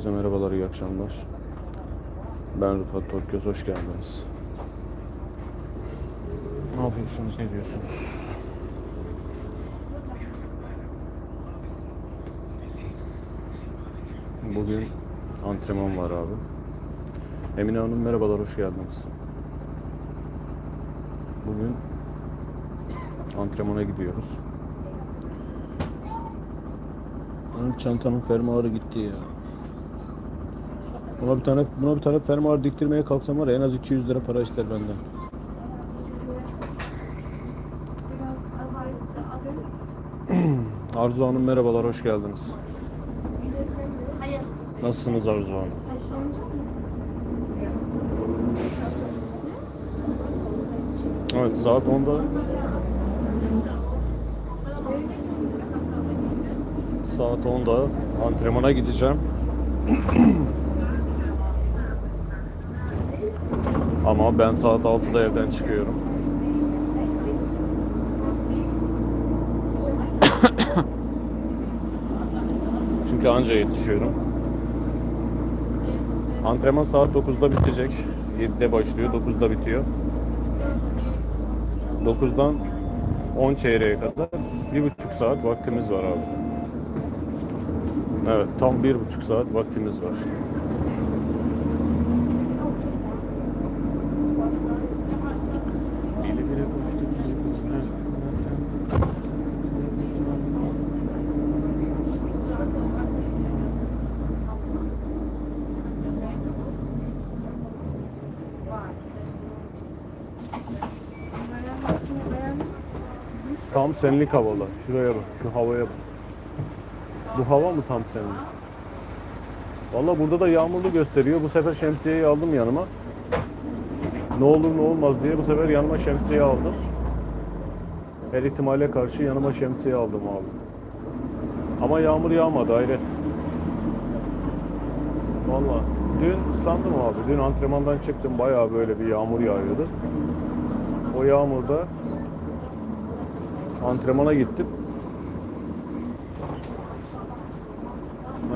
Herkese merhabalar, iyi akşamlar. Ben Rıfat Tokyoz, hoş geldiniz. Ne yapıyorsunuz, ne diyorsunuz? Bugün antrenman var abi. Emine Hanım merhabalar, hoş geldiniz. Bugün antrenmana gidiyoruz. Benim çantanın fermuarı gitti ya. Buna bir tane buna bir tane fermuar diktirmeye kalksam var ya en az 200 lira para ister benden. Arzu Hanım merhabalar, hoş geldiniz. Nasılsınız Arzu Hanım? Evet, saat 10'da Saat 10'da antrenmana gideceğim. Ama ben saat 6'da evden çıkıyorum. Çünkü anca yetişiyorum. Antrenman saat 9'da bitecek. 7'de başlıyor, 9'da bitiyor. 9'dan 10 çeyreğe kadar bir buçuk saat vaktimiz var abi. Evet, tam bir buçuk saat vaktimiz var. Senlik havalar. Şuraya bak, şu havaya bak. Bu hava mı tam senlik? Valla burada da yağmurlu gösteriyor. Bu sefer şemsiyeyi aldım yanıma. Ne olur ne olmaz diye bu sefer yanıma şemsiye aldım. Her ihtimale karşı yanıma şemsiye aldım abi. Ama yağmur yağmadı hayret. Valla dün ıslandım abi. Dün antrenmandan çıktım bayağı böyle bir yağmur yağıyordu. O yağmurda antrenmana gittim.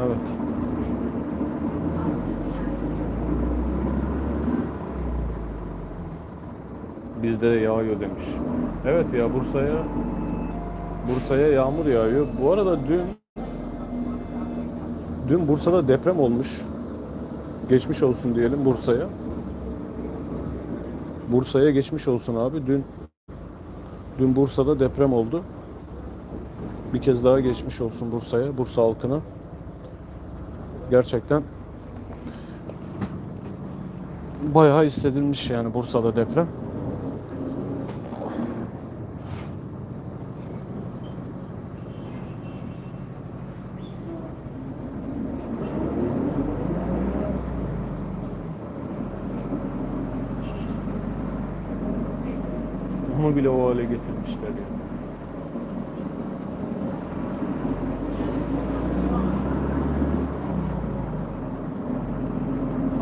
Evet. Bizde de yağıyor demiş. Evet ya Bursa'ya Bursa'ya yağmur yağıyor. Bu arada dün dün Bursa'da deprem olmuş. Geçmiş olsun diyelim Bursa'ya. Bursa'ya geçmiş olsun abi. Dün dün Bursa'da deprem oldu. Bir kez daha geçmiş olsun Bursa'ya, Bursa halkına. Gerçekten bayağı hissedilmiş yani Bursa'da deprem. Onu bile o hale getirmişler ya.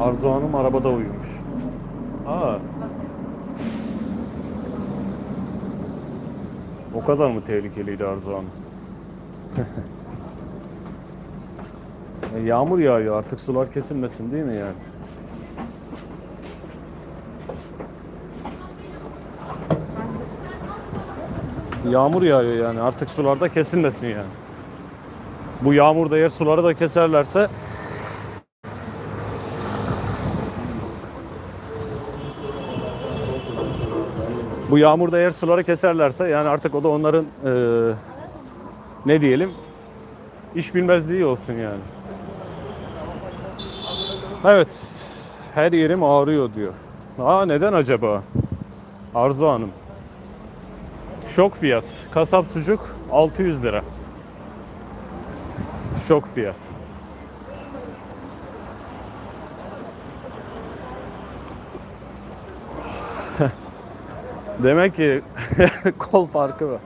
Arzu Hanım arabada uyumuş. Aa. O kadar mı tehlikeliydi Arzu Hanım? E, Yağmur yağıyor artık sular kesilmesin değil mi yani? Yağmur yağıyor yani artık sularda kesilmesin yani. Bu yağmurda eğer suları da keserlerse bu yağmurda eğer suları keserlerse yani artık o da onların eee, ne diyelim iş bilmezliği olsun yani. Evet her yerim ağrıyor diyor. Aa neden acaba? Arzu Hanım. Şok fiyat. Kasap sucuk 600 lira. Şok fiyat. Demek ki kol farkı var.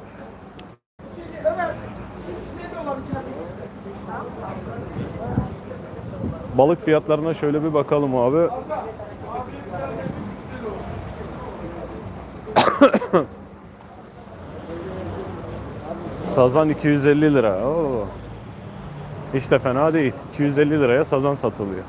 Balık fiyatlarına şöyle bir bakalım abi. Sazan 250 lira. Oo. Hiç de fena değil. 250 liraya sazan satılıyor.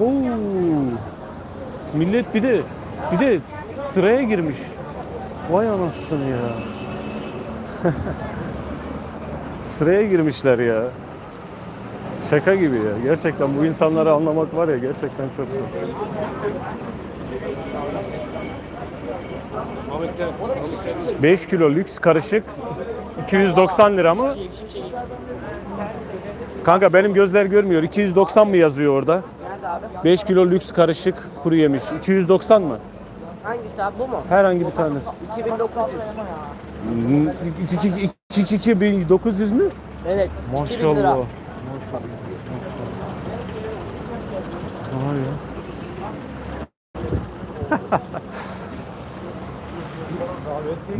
Oo. Millet bir de bir de sıraya girmiş. Vay anasını ya. sıraya girmişler ya. Şaka gibi ya. Gerçekten bu insanları anlamak var ya gerçekten çok zor. Beş kilo lüks karışık 290 lira mı? Kanka benim gözler görmüyor. 290 mı yazıyor orada? Nerede abi? 5 kilo lüks karışık kuru yemiş. 290 mı? Hangisi abi bu mu? Herhangi bir tanesi. 2900. 2900 mü? Evet. 2000 Maşallah. lira. Vay ya.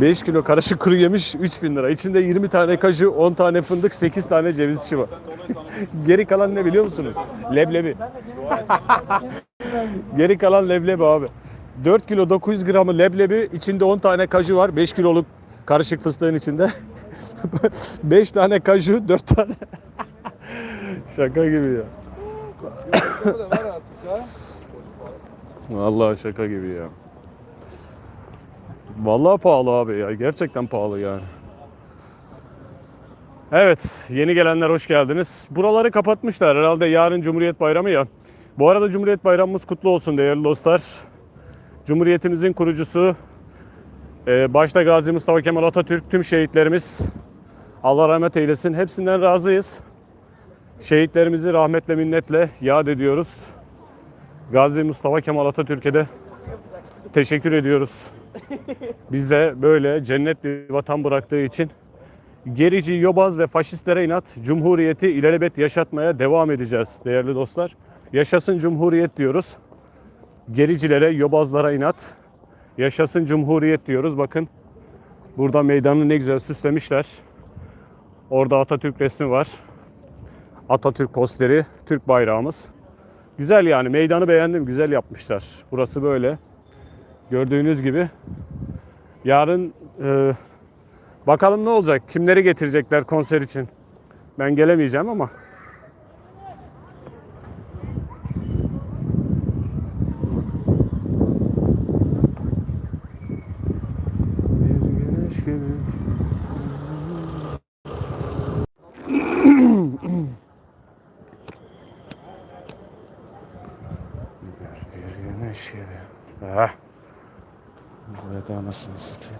Beş kilo karışık kuru yemiş 3000 lira. İçinde 20 tane kaju, 10 tane fındık, 8 tane cevizçi var. Geri kalan ne biliyor musunuz? Leblebi. Geri kalan leblebi abi. 4 kilo 900 gramı leblebi, içinde 10 tane kaju var. 5 kiloluk karışık fıstığın içinde. 5 tane kaju, 4 tane. Şaka gibi ya. Vallahi şaka gibi ya. Vallahi pahalı abi ya. Gerçekten pahalı yani. Evet, yeni gelenler hoş geldiniz. Buraları kapatmışlar herhalde yarın Cumhuriyet Bayramı ya. Bu arada Cumhuriyet Bayramımız kutlu olsun değerli dostlar. Cumhuriyetimizin kurucusu e, başta Gazi Mustafa Kemal Atatürk tüm şehitlerimiz Allah rahmet eylesin. Hepsinden razıyız. Şehitlerimizi rahmetle minnetle yad ediyoruz. Gazi Mustafa Kemal Atatürk'e de teşekkür ediyoruz. Bize böyle cennet bir vatan bıraktığı için gerici, yobaz ve faşistlere inat Cumhuriyeti ilelebet yaşatmaya devam edeceğiz değerli dostlar. Yaşasın Cumhuriyet diyoruz. Gericilere, yobazlara inat. Yaşasın Cumhuriyet diyoruz. Bakın burada meydanı ne güzel süslemişler. Orada Atatürk resmi var. Atatürk posteri, Türk bayrağımız. Güzel yani meydanı beğendim. Güzel yapmışlar. Burası böyle. Gördüğünüz gibi. Yarın e, bakalım ne olacak? Kimleri getirecekler konser için? Ben gelemeyeceğim ama. Bir güneş gibi. Bir, bir güneş gibi. Ah. Da anasını satayım.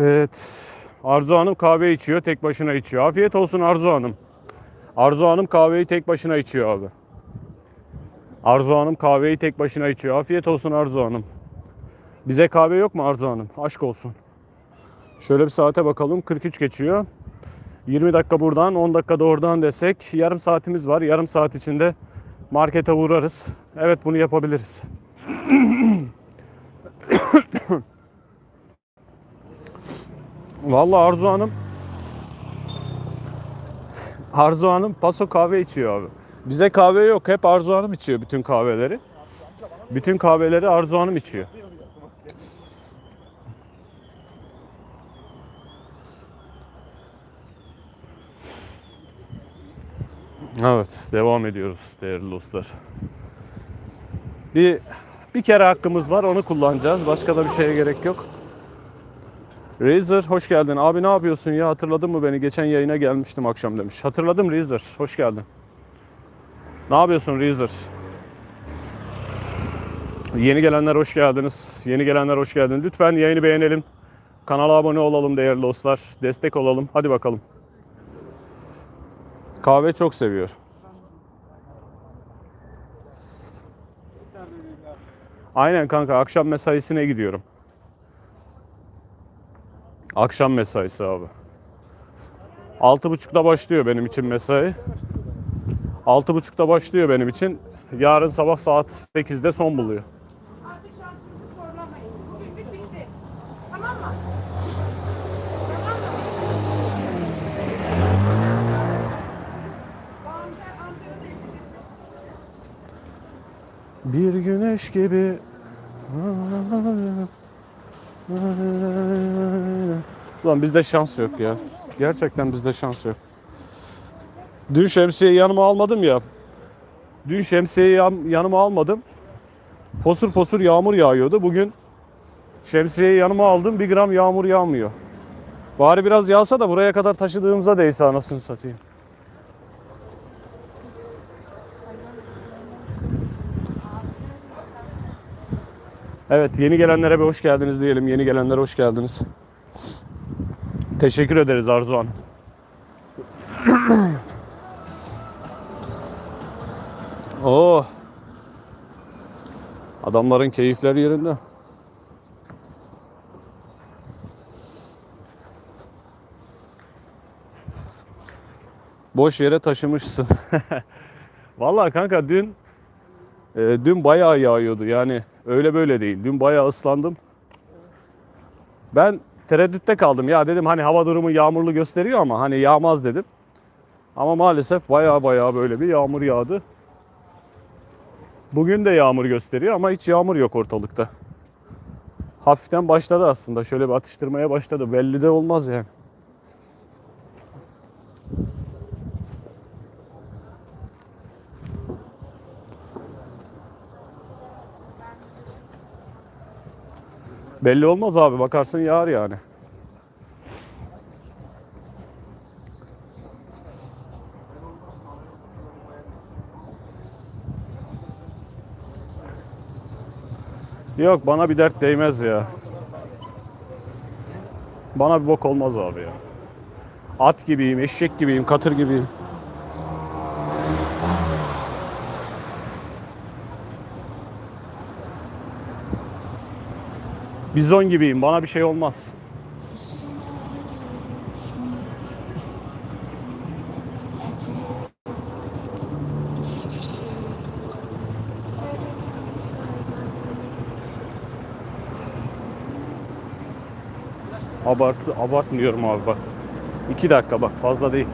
Evet. Arzu Hanım kahve içiyor, tek başına içiyor. Afiyet olsun Arzu Hanım. Arzu Hanım kahveyi tek başına içiyor abi. Arzu Hanım kahveyi tek başına içiyor. Afiyet olsun Arzu Hanım. Bize kahve yok mu Arzu Hanım? Aşk olsun. Şöyle bir saate bakalım. 43 geçiyor. 20 dakika buradan, 10 dakika da oradan desek yarım saatimiz var. Yarım saat içinde markete uğrarız. Evet bunu yapabiliriz. Vallahi Arzu Hanım Arzu Hanım paso kahve içiyor abi. Bize kahve yok. Hep Arzu Hanım içiyor bütün kahveleri. Bütün kahveleri Arzu Hanım içiyor. Evet, devam ediyoruz değerli dostlar. Bir bir kere hakkımız var, onu kullanacağız. Başka da bir şeye gerek yok. Razer hoş geldin. Abi ne yapıyorsun ya? Hatırladın mı beni? Geçen yayına gelmiştim akşam demiş. Hatırladım Razer. Hoş geldin. Ne yapıyorsun Razer? Yeni gelenler hoş geldiniz. Yeni gelenler hoş geldin. Lütfen yayını beğenelim. Kanala abone olalım değerli dostlar. Destek olalım. Hadi bakalım. Kahve çok seviyor. Aynen kanka akşam mesaisine gidiyorum. Akşam mesaisi abi. Altı buçukta başlıyor benim için mesai. Altı buçukta başlıyor benim için. Yarın sabah saat 8'de son buluyor. Artık şansınızı zorlamayın. Bugünlük bitti. Tamam mı? Tamam mı? Bir güneş gibi Ulan bizde şans yok ya. Gerçekten bizde şans yok. Dün şemsiyeyi yanıma almadım ya. Dün şemsiyeyi yan- yanıma almadım. Fosur fosur yağmur yağıyordu. Bugün şemsiyeyi yanıma aldım. Bir gram yağmur yağmıyor. Bari biraz yağsa da buraya kadar taşıdığımıza değse anasını satayım. Evet yeni gelenlere bir hoş geldiniz diyelim. Yeni gelenlere hoş geldiniz. Teşekkür ederiz Arzu Hanım. Oo. Adamların keyifleri yerinde. Boş yere taşımışsın. Vallahi kanka dün e, dün bayağı yağıyordu. Yani öyle böyle değil. Dün bayağı ıslandım. Ben tereddütte kaldım. Ya dedim hani hava durumu yağmurlu gösteriyor ama hani yağmaz dedim. Ama maalesef bayağı bayağı böyle bir yağmur yağdı. Bugün de yağmur gösteriyor ama hiç yağmur yok ortalıkta. Hafiften başladı aslında. Şöyle bir atıştırmaya başladı. Belli de olmaz yani. Belli olmaz abi. Bakarsın yağar yani. Yok bana bir dert değmez ya. Bana bir bok olmaz abi ya. At gibiyim, eşek gibiyim, katır gibiyim. Bizon gibiyim. Bana bir şey olmaz. Abartı, abartmıyorum abi bak. İki dakika bak fazla değil.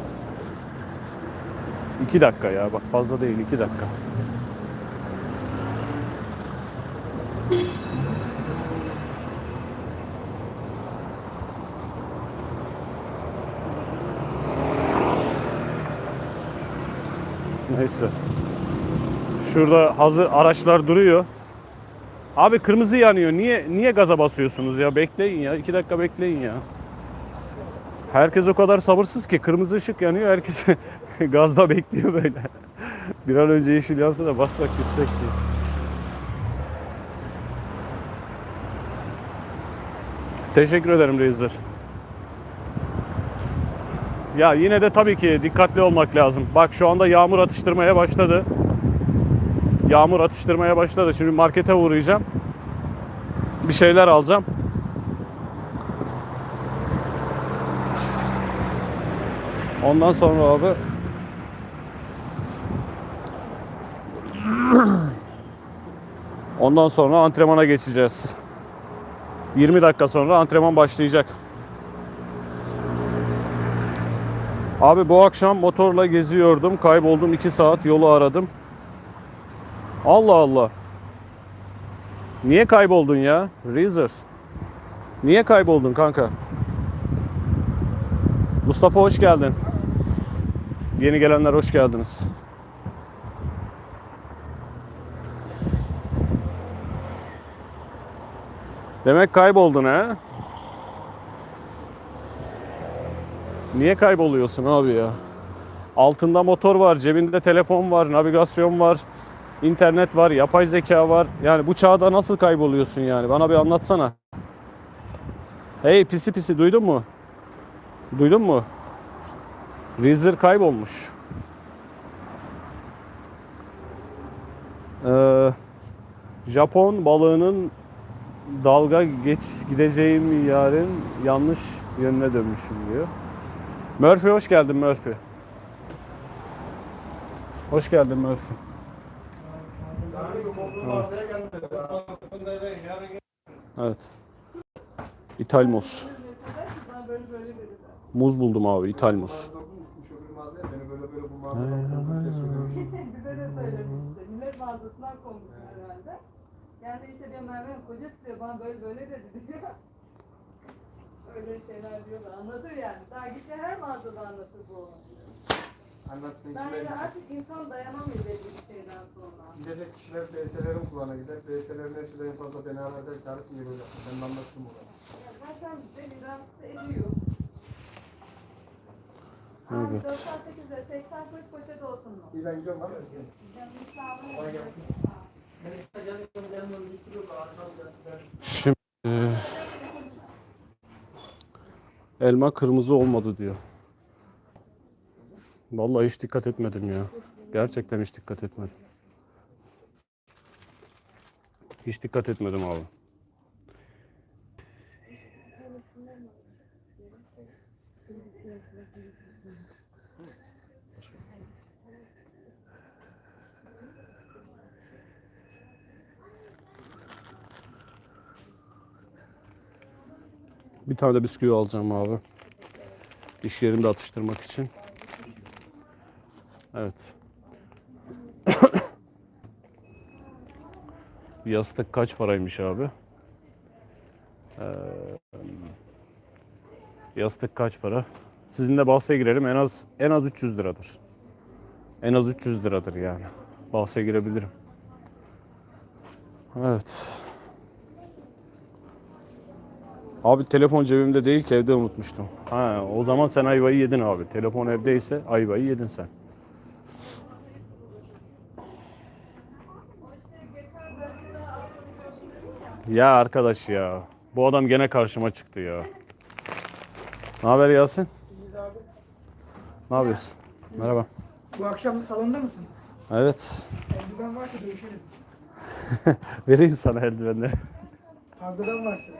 İki dakika ya bak fazla değil iki dakika. Neyse. Şurada hazır araçlar duruyor. Abi kırmızı yanıyor. Niye niye gaza basıyorsunuz ya? Bekleyin ya. iki dakika bekleyin ya. Herkes o kadar sabırsız ki kırmızı ışık yanıyor. Herkes gazda bekliyor böyle. Bir an önce yeşil yansa da bassak gitsek diye. Teşekkür ederim Razer. Ya yine de tabii ki dikkatli olmak lazım. Bak şu anda yağmur atıştırmaya başladı. Yağmur atıştırmaya başladı. Şimdi markete uğrayacağım. Bir şeyler alacağım. Ondan sonra abi Ondan sonra antrenmana geçeceğiz. 20 dakika sonra antrenman başlayacak. Abi bu akşam motorla geziyordum. Kayboldum 2 saat yolu aradım. Allah Allah. Niye kayboldun ya? Reezer. Niye kayboldun kanka? Mustafa hoş geldin. Yeni gelenler hoş geldiniz. Demek kayboldun ha? Niye kayboluyorsun abi ya? Altında motor var, cebinde telefon var, navigasyon var, internet var, yapay zeka var. Yani bu çağda nasıl kayboluyorsun yani? Bana bir anlatsana. Hey pisi pisi duydun mu? Duydun mu? Reezer kaybolmuş. Ee, Japon balığının dalga geç gideceğim yarın yanlış yönüne dönmüşüm diyor. Murphy hoş geldin Murphy. Hoş geldin Murphy. Evet. Evet. İthal muz. Buldum abi, söylemişti. Millet. Yani işte diyor Merve'nin kocası diyor bana böyle böyle dedi diyor. Öyle şeyler diyorlar. Anlatır yani. Daha gitse her mağazada anlatır bu olanı. Anlatsın Ben kişiler, yani artık insan dayanamıyor bir şeyden sonra. gidecek kişiler BS'lerin kulağına gider. BS'lerin hepsi de en fazla beni arada çağırıp niye böyle yaptın? Ben de anlattım onu. Ya zaten beni rahatsız ediyor. Evet. Evet. 98'e 80 kuruş poşet olsun mu? İyi ben gidiyorum abi. Kolay gelsin. Şimdi e, elma kırmızı olmadı diyor. Vallahi hiç dikkat etmedim ya. Gerçekten hiç dikkat etmedim. Hiç dikkat etmedim abi. Bir tane de bisküvi alacağım abi. İş yerinde atıştırmak için. Evet. Yastık kaç paraymış abi? Ee, yastık kaç para? Sizinle bahse girelim en az en az 300 liradır. En az 300 liradır yani. Bahse girebilirim. Evet. Abi telefon cebimde değil ki evde unutmuştum. Ha, o zaman sen ayvayı yedin abi. Telefon evdeyse ayvayı yedin sen. Ya arkadaş ya. Bu adam gene karşıma çıktı ya. Ne haber Yasin? Ne yapıyorsun? Merhaba. Bu akşam salonda mısın? Evet. Eldiven varsa dövüşelim. Vereyim sana eldivenleri. Fazladan varsa.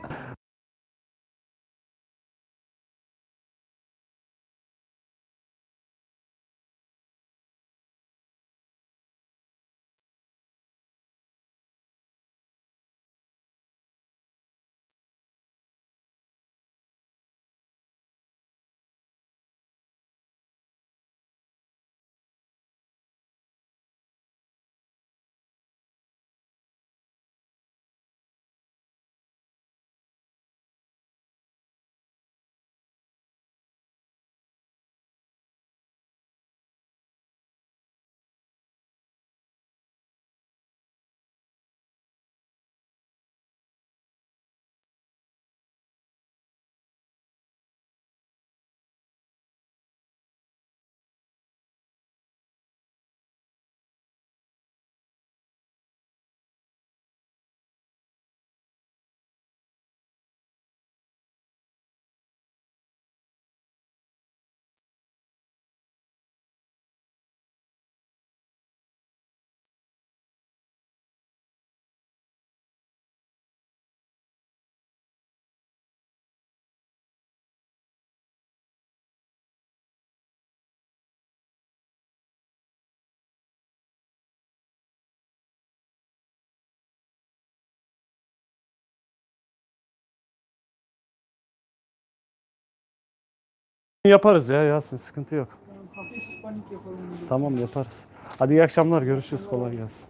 Yaparız ya Yasin sıkıntı yok. Hafif panik yapalım. diye. Tamam yaparız. Hadi iyi akşamlar görüşürüz kolay gelsin.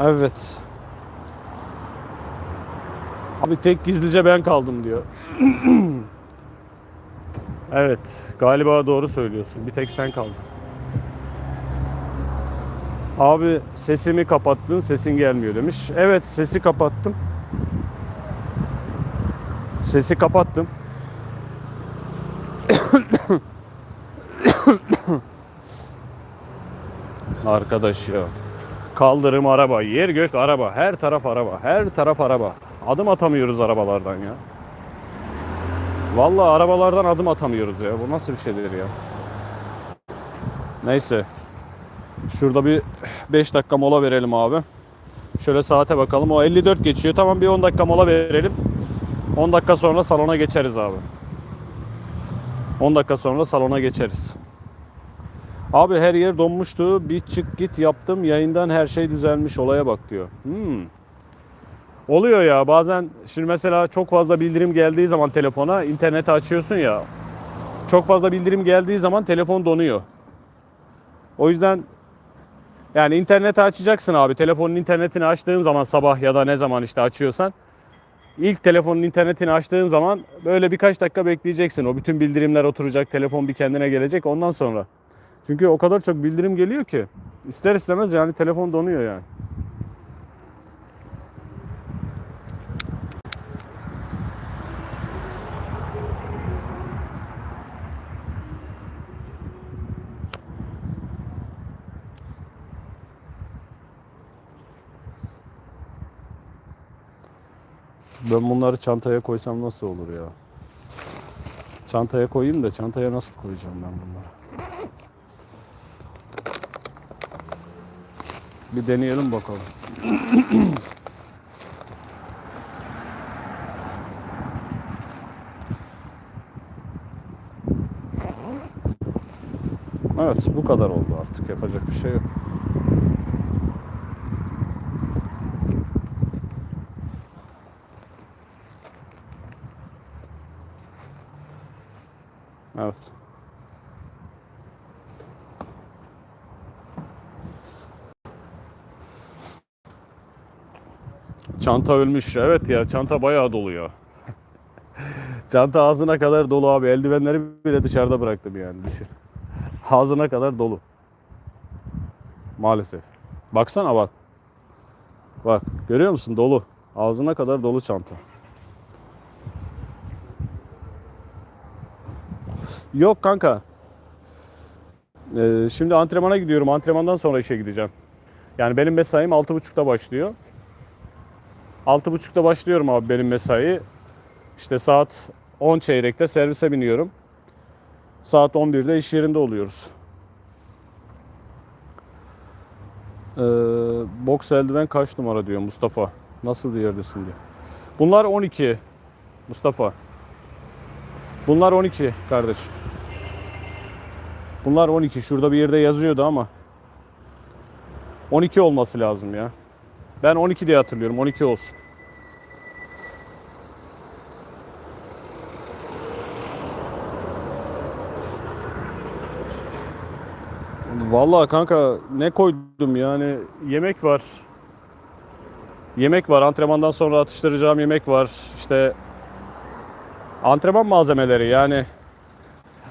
Evet. Abi tek gizlice ben kaldım diyor. evet galiba doğru söylüyorsun. Bir tek sen kaldın. Abi sesimi kapattın sesin gelmiyor demiş. Evet sesi kapattım. Sesi kapattım. Arkadaş ya. Kaldırım araba, yer gök araba, her taraf araba, her taraf araba. Adım atamıyoruz arabalardan ya. Vallahi arabalardan adım atamıyoruz ya. Bu nasıl bir şeydir ya? Neyse. Şurada bir 5 dakika mola verelim abi. Şöyle saate bakalım. O 54 geçiyor. Tamam bir 10 dakika mola verelim. 10 dakika sonra salona geçeriz abi. 10 dakika sonra salona geçeriz. Abi her yer donmuştu. Bir çık git yaptım. Yayından her şey düzelmiş. Olaya bak diyor. Hmm. Oluyor ya bazen şimdi mesela çok fazla bildirim geldiği zaman telefona interneti açıyorsun ya. Çok fazla bildirim geldiği zaman telefon donuyor. O yüzden yani interneti açacaksın abi. Telefonun internetini açtığın zaman sabah ya da ne zaman işte açıyorsan ilk telefonun internetini açtığın zaman böyle birkaç dakika bekleyeceksin. O bütün bildirimler oturacak, telefon bir kendine gelecek ondan sonra. Çünkü o kadar çok bildirim geliyor ki ister istemez yani telefon donuyor yani. Ben bunları çantaya koysam nasıl olur ya? Çantaya koyayım da çantaya nasıl koyacağım ben bunları? Bir deneyelim bakalım. Evet bu kadar oldu artık yapacak bir şey yok. Evet. Çanta ölmüş. Evet ya çanta bayağı dolu ya. çanta ağzına kadar dolu abi. Eldivenleri bile dışarıda bıraktım yani düşün. Ağzına kadar dolu. Maalesef. Baksana bak. Bak görüyor musun dolu. Ağzına kadar dolu çanta. Yok kanka. Ee, şimdi antrenmana gidiyorum. Antrenmandan sonra işe gideceğim. Yani benim mesaim 6.30'da başlıyor. 6.30'da başlıyorum abi benim mesai. İşte saat 10 çeyrekte servise biniyorum. Saat 11'de iş yerinde oluyoruz. Ee, boks eldiven kaç numara diyor Mustafa. Nasıl bir yerdesin diyor. Bunlar 12 Mustafa. Bunlar 12 kardeşim. Bunlar 12. Şurada bir yerde yazıyordu ama 12 olması lazım ya. Ben 12 diye hatırlıyorum. 12 olsun. Vallahi kanka ne koydum yani yemek var. Yemek var. Antrenmandan sonra atıştıracağım yemek var. İşte antrenman malzemeleri yani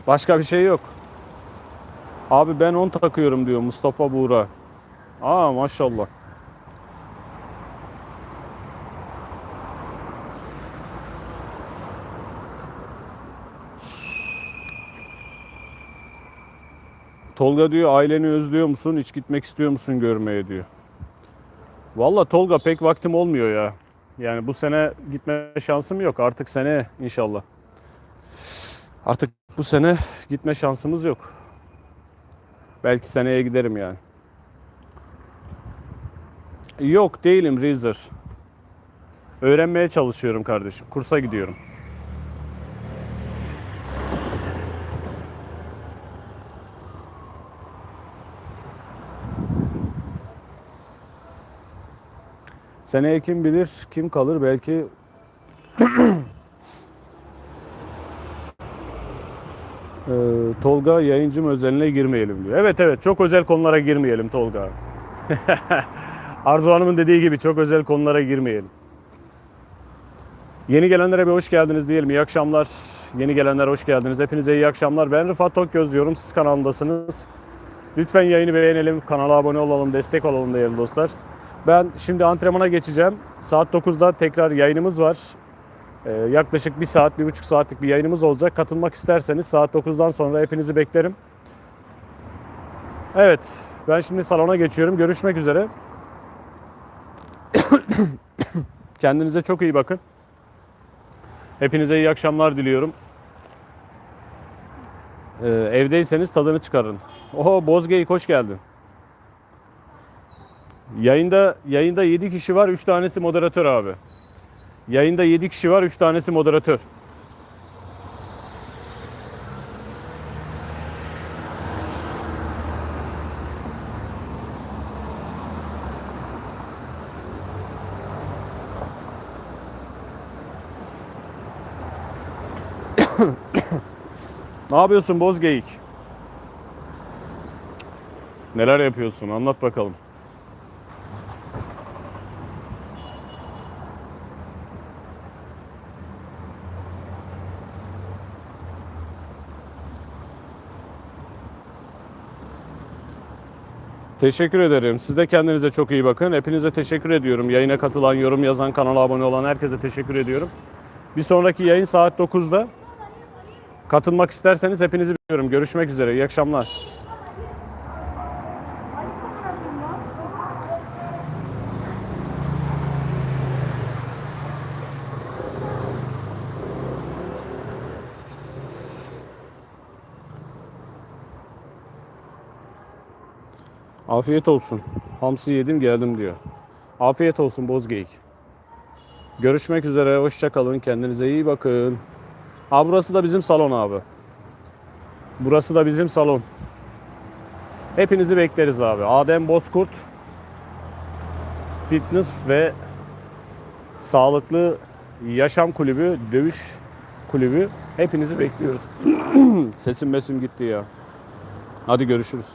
başka bir şey yok. Abi ben 10 takıyorum diyor Mustafa Buğra. Aa maşallah. Tolga diyor aileni özlüyor musun? Hiç gitmek istiyor musun görmeye diyor. Valla Tolga pek vaktim olmuyor ya. Yani bu sene gitme şansım yok. Artık sene inşallah. Artık bu sene gitme şansımız yok. Belki seneye giderim yani. Yok değilim Reezer. Öğrenmeye çalışıyorum kardeşim. Kursa gidiyorum. Seneye kim bilir kim kalır belki Ee, Tolga yayıncım özeline girmeyelim diyor. Evet evet çok özel konulara girmeyelim Tolga. Arzu Hanım'ın dediği gibi çok özel konulara girmeyelim. Yeni gelenlere bir hoş geldiniz diyelim. İyi akşamlar. Yeni gelenler hoş geldiniz. Hepinize iyi akşamlar. Ben Rıfat Tokgöz diyorum. Siz kanalındasınız. Lütfen yayını beğenelim, kanala abone olalım, destek olalım değerli dostlar. Ben şimdi antrenmana geçeceğim. Saat 9'da tekrar yayınımız var. Ee, yaklaşık bir saat, bir buçuk saatlik bir yayınımız olacak. Katılmak isterseniz saat 9'dan sonra hepinizi beklerim. Evet, ben şimdi salona geçiyorum. Görüşmek üzere. Kendinize çok iyi bakın. Hepinize iyi akşamlar diliyorum. Ee, evdeyseniz tadını çıkarın. Oho Bozgeyik hoş geldin. Yayında yayında 7 kişi var, 3 tanesi moderatör abi. Yayında 7 kişi var, 3 tanesi moderatör. ne yapıyorsun Bozgeyik? Neler yapıyorsun? Anlat bakalım. Teşekkür ederim. Siz de kendinize çok iyi bakın. Hepinize teşekkür ediyorum. Yayına katılan, yorum yazan, kanala abone olan herkese teşekkür ediyorum. Bir sonraki yayın saat 9'da. Katılmak isterseniz hepinizi bekliyorum. Görüşmek üzere. İyi akşamlar. Afiyet olsun. Hamsi yedim geldim diyor. Afiyet olsun Bozgeyik. Görüşmek üzere. Hoşça kalın. Kendinize iyi bakın. Ha burası da bizim salon abi. Burası da bizim salon. Hepinizi bekleriz abi. Adem Bozkurt Fitness ve Sağlıklı Yaşam Kulübü, Dövüş Kulübü. Hepinizi bekliyoruz. Sesim besim gitti ya. Hadi görüşürüz.